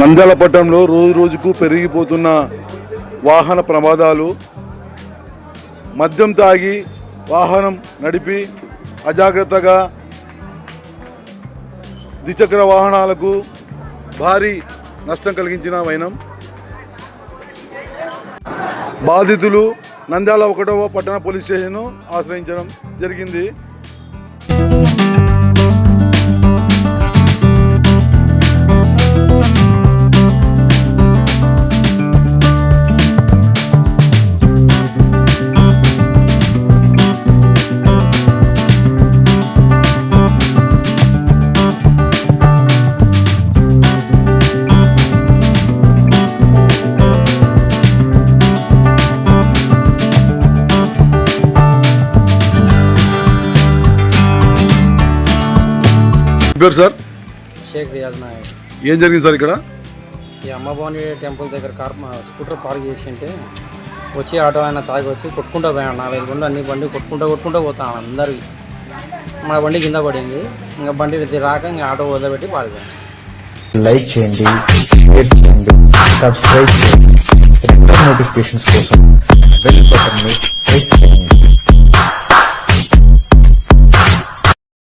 నంద్యాల పట్టణంలో రోజు రోజుకు పెరిగిపోతున్న వాహన ప్రమాదాలు మద్యం తాగి వాహనం నడిపి అజాగ్రత్తగా ద్విచక్ర వాహనాలకు భారీ నష్టం కలిగించిన వైనం. బాధితులు నంద్యాల ఒకటవ పట్టణ పోలీస్ స్టేషన్ను ఆశ్రయించడం జరిగింది. పేరు సార్? షేక్ రియాజ్ నాయక్. ఏం జరిగింది సార్ ఇక్కడ? ఈ అమ్మభవాని టెంపుల్ దగ్గర కార్ మా స్కూటర్ పార్క్ చేసి ఉంటే వచ్చి ఆటో ఆయన తాగి వచ్చి కొట్టుకుంటూ పోయాడు. నాలుగైదు బండి అన్ని బండి కొట్టుకుంటూ కొట్టుకుంటూ పోతాను అందరికి మన బండి కింద పడింది. ఇంకా బండి రాక ఇంకా ఆటో వదిలిపెట్టి పారిపోయాను లైక్ చేయండి షేర్ చేయండి సబ్స్క్రైబ్ చేయండి. నోటిఫికేషన్స్ కోసం బెల్ బటన్ని ప్రెస్ చేయండి.